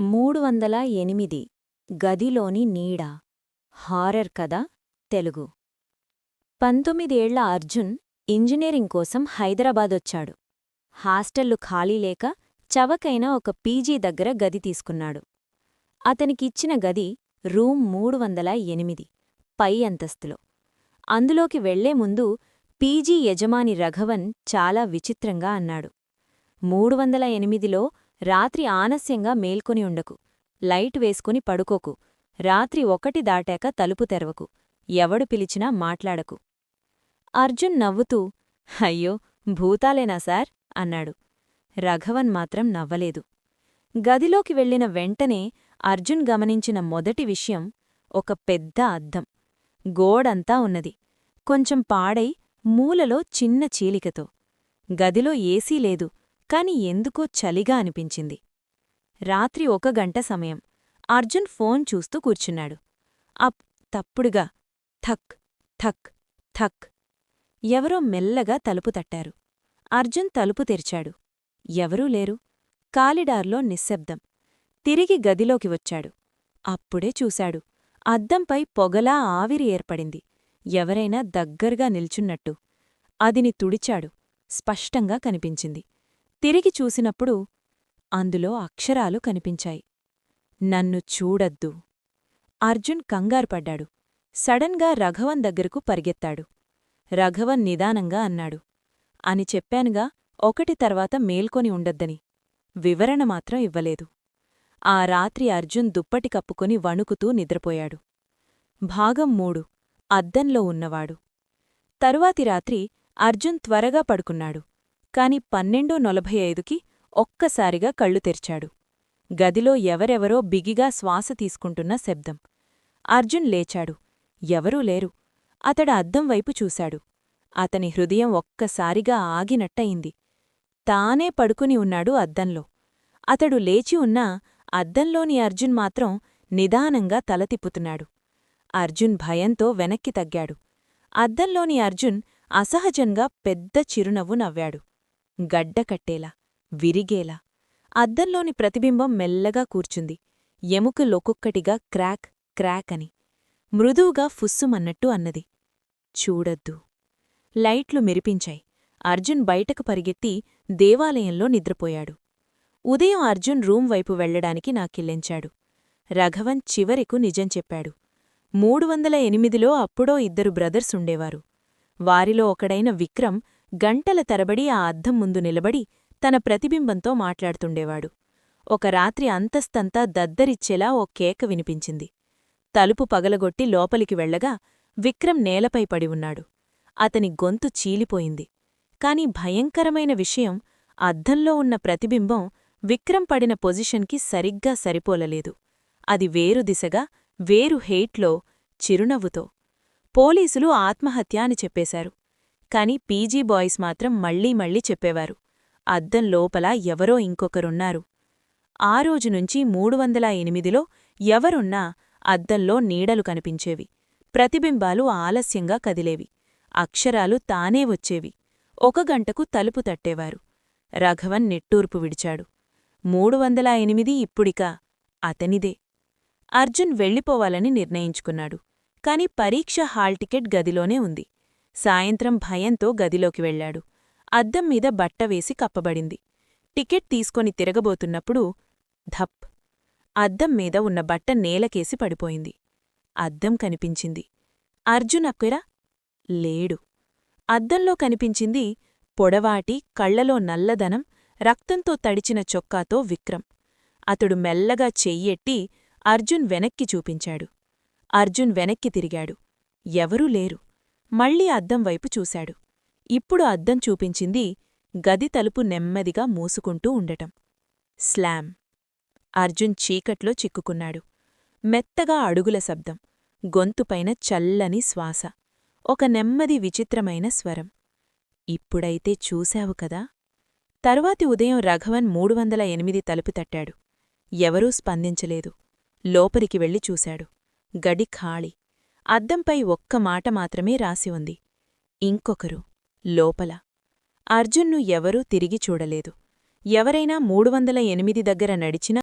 మూడు వందల ఎనిమిది. గదిలోని నీడ. హారర్ కథ తెలుగు. పంతొమ్మిదేళ్ళ అర్జున్ ఇంజనీరింగ్ కోసం హైదరాబాదొచ్చాడు. హాస్టళ్ళు ఖాళీ లేక చవకైన ఒక పీజీ దగ్గర గది తీసుకున్నాడు. అతనికిచ్చిన గది రూమ్ మూడు వందల ఎనిమిది పై అంతస్తులో. అందులోకి వెళ్ళే ముందు పీజీ యజమాని రఘవన్ చాలా విచిత్రంగా అన్నాడు. మూడు వందల ఎనిమిదిలో రాత్రి ఆనస్యంగా మేల్కొని ఉండకు. లైట్ వేసుకుని పడుకోకు. రాత్రి ఒకటి దాటాక తలుపు తెరవకు. ఎవడు పిలిచినా మాట్లాడకు. అర్జున్ నవ్వుతూ అయ్యో భూతాలేనా సార్? అన్నాడు. రఘవన్ మాత్రం నవ్వలేదు. గదిలోకి వెళ్ళిన వెంటనే అర్జున్ గమనించిన మొదటి విషయం ఒక పెద్ద అద్దం. గోడంతా ఉన్నది. కొంచెం పాడై మూలలో చిన్న చీలికతో. గదిలో ఏసీ లేదు. కాని ఎందుకో చలిగా అనిపించింది. రాత్రి ఒక గంట సమయం. అర్జున్ ఫోన్ చూస్తూ కూర్చున్నాడు. అప్ తప్పుడుగా. థక్ థక్ థక్. ఎవరో మెల్లగా తలుపు తట్టారు. అర్జున్ తలుపు తెరిచాడు. ఎవరూ లేరు. కాలిడార్లో నిశ్శబ్దం. తిరిగి గదిలోకి వచ్చాడు. అప్పుడే చూశాడు. అద్దంపై పొగలా ఆవిరి ఏర్పడింది. ఎవరైనా దగ్గరగా నిల్చున్నట్టు. అదిని తుడిచాడు. స్పష్టంగా కనిపించింది. తిరిగి చూసినప్పుడు అందులో అక్షరాలు కనిపించాయి. నన్ను చూడద్దు. అర్జున్ కంగారుపడ్డాడు సడన్గా రఘవన్ దగ్గరకు పరిగెత్తాడు. రఘవన్ నిదానంగా అన్నాడు. అని చెప్పానుగా ఒకటి తర్వాత మేల్కొని ఉండొద్దని. వివరణ మాత్రం ఇవ్వలేదు. ఆ రాత్రి అర్జున్ దుప్పటి కప్పుకొని వణుకుతూ నిద్రపోయాడు. భాగం మూడు. అద్దంలో ఉన్నవాడు. తరువాతి రాత్రి అర్జున్ త్వరగా పడుకున్నాడు. కాని పన్నెండో నలభై ఐదుకి ఒక్కసారిగా కళ్ళు తెరిచాడు. గదిలో ఎవరెవరో బిగిగా శ్వాస తీసుకుంటున్న శబ్దం. అర్జున్ లేచాడు. ఎవరూ లేరు. అతడు అద్దం వైపు చూశాడు. అతని హృదయం ఒక్కసారిగా ఆగినట్టయింది. తానే పడుకుని ఉన్నాడు అద్దంలో. అతడు లేచి ఉన్నా అద్దంలోని అర్జున్ మాత్రం నిదానంగా తల తిప్పుతున్నాడు. అర్జున్ భయంతో వెనక్కి తగ్గాడు. అద్దంలోని అర్జున్ అసహజంగా పెద్ద చిరునవ్వు నవ్వాడు. గడ్డకట్టేలా విరిగేలా. అద్దంలోని ప్రతిబింబం మెల్లగా కూర్చుంది. ఎముక లొకొక్కటిగా క్రాక్ క్రాక్ అని. మృదువుగా ఫుస్సుమన్నట్టు అన్నది. చూడద్దు. లైట్లు మెరిపించాయి. అర్జున్ బయటకు పరిగెత్తి దేవాలయంలో నిద్రపోయాడు. ఉదయం అర్జున్ రూమ్ వైపు వెళ్ళడానికి నాకిల్లెంచాడు. రఘవన్ చివరికు నిజం చెప్పాడు. మూడు వందల ఎనిమిదిలో అప్పుడో ఇద్దరు బ్రదర్స్ ఉండేవారు. వారిలో ఒకడైన విక్రమ్ గంటల తరబడి ఆ అద్దం ముందు నిలబడి తన ప్రతిబింబంతో మాట్లాడుతుండేవాడు. ఒక రాత్రి అంతస్తంతా దద్దరిచ్చేలా ఓ కేక వినిపించింది. తలుపు పగలగొట్టి లోపలికి వెళ్ళగా విక్రమ్ నేలపై పడి ఉన్నాడు. అతని గొంతు చీలిపోయింది. కాని భయంకరమైన విషయం అద్దంలో ఉన్న ప్రతిబింబం విక్రమ్ పడిన పొజిషన్కి సరిగ్గా సరిపోలలేదు. అది వేరు దిశగా వేరు హెయిట్లో చిరునవ్వుతో. పోలీసులు ఆత్మహత్య అని చెప్పేశారు. కాని పీజీ బాయ్స్ మాత్రం మళ్ళీ మళ్ళీ చెప్పేవారు. అద్దం లోపల ఎవరో ఇంకొకరున్నారు. ఆ రోజునుంచి మూడు వందల ఎనిమిదిలో ఎవరున్నా అద్దంలో నీడలు కనిపించేవి. ప్రతిబింబాలు ఆలస్యంగా కదిలేవి. అక్షరాలు తానే వచ్చేవి. ఒక గంటకు తలుపు తట్టేవారు. రఘవన్ నిట్టూర్పు విడిచాడు. మూడు వందల ఎనిమిది ఇప్పుడిక అతనిదే. అర్జున్ వెళ్ళిపోవాలని నిర్ణయించుకున్నాడు. కాని పరీక్ష హాల్ టికెట్ గదిలోనే ఉంది. సాయంత్రం భయంతో గదిలోకి వెళ్ళాడు అద్దం మీద బట్ట వేసి కప్పబడింది. టికెట్ తీసుకొని తిరగబోతున్నప్పుడు ధప్! అద్దం మీద ఉన్న బట్ట నేలకేసి పడిపోయింది. అద్దం కనిపించింది. అర్జున్ అక్కెర లేడు. అద్దంలో కనిపించింది పొడవాటి కళ్ళలో నల్లదనం రక్తంతో తడిచిన చొక్కాతో విక్రమ్. అతడు మెల్లగా చెయ్యెట్టి అర్జున్ వెనక్కి చూపించాడు. అర్జున్ వెనక్కి తిరిగాడు. ఎవరూ లేరు. మళ్ళీ అద్దం వైపు చూశాడు. ఇప్పుడు అద్దం చూపించింది గది తలుపు నెమ్మదిగా మూసుకుంటూ ఉండటం. స్లామ్! అర్జున్ చీకట్లో చిక్కుకున్నాడు. మెత్తగా అడుగుల శబ్దం. గొంతుపైన చల్లని శ్వాస. ఒక నెమ్మది విచిత్రమైన స్వరం. ఇప్పుడైతే చూశావు కదా? తరువాతి ఉదయం రఘవన్ మూడు వందల ఎనిమిది తలుపు తట్టాడు. ఎవరూ స్పందించలేదు. లోపలికి వెళ్ళి చూశాడు. గడి ఖాళీ. అద్దంపై ఒక్క మాట మాత్రమే రాసి ఉంది. ఇంకొకరు లోపల. అర్జున్ను ఎవరూ తిరిగి చూడలేదు. ఎవరైనా మూడు వందల ఎనిమిది దగ్గర నడిచినా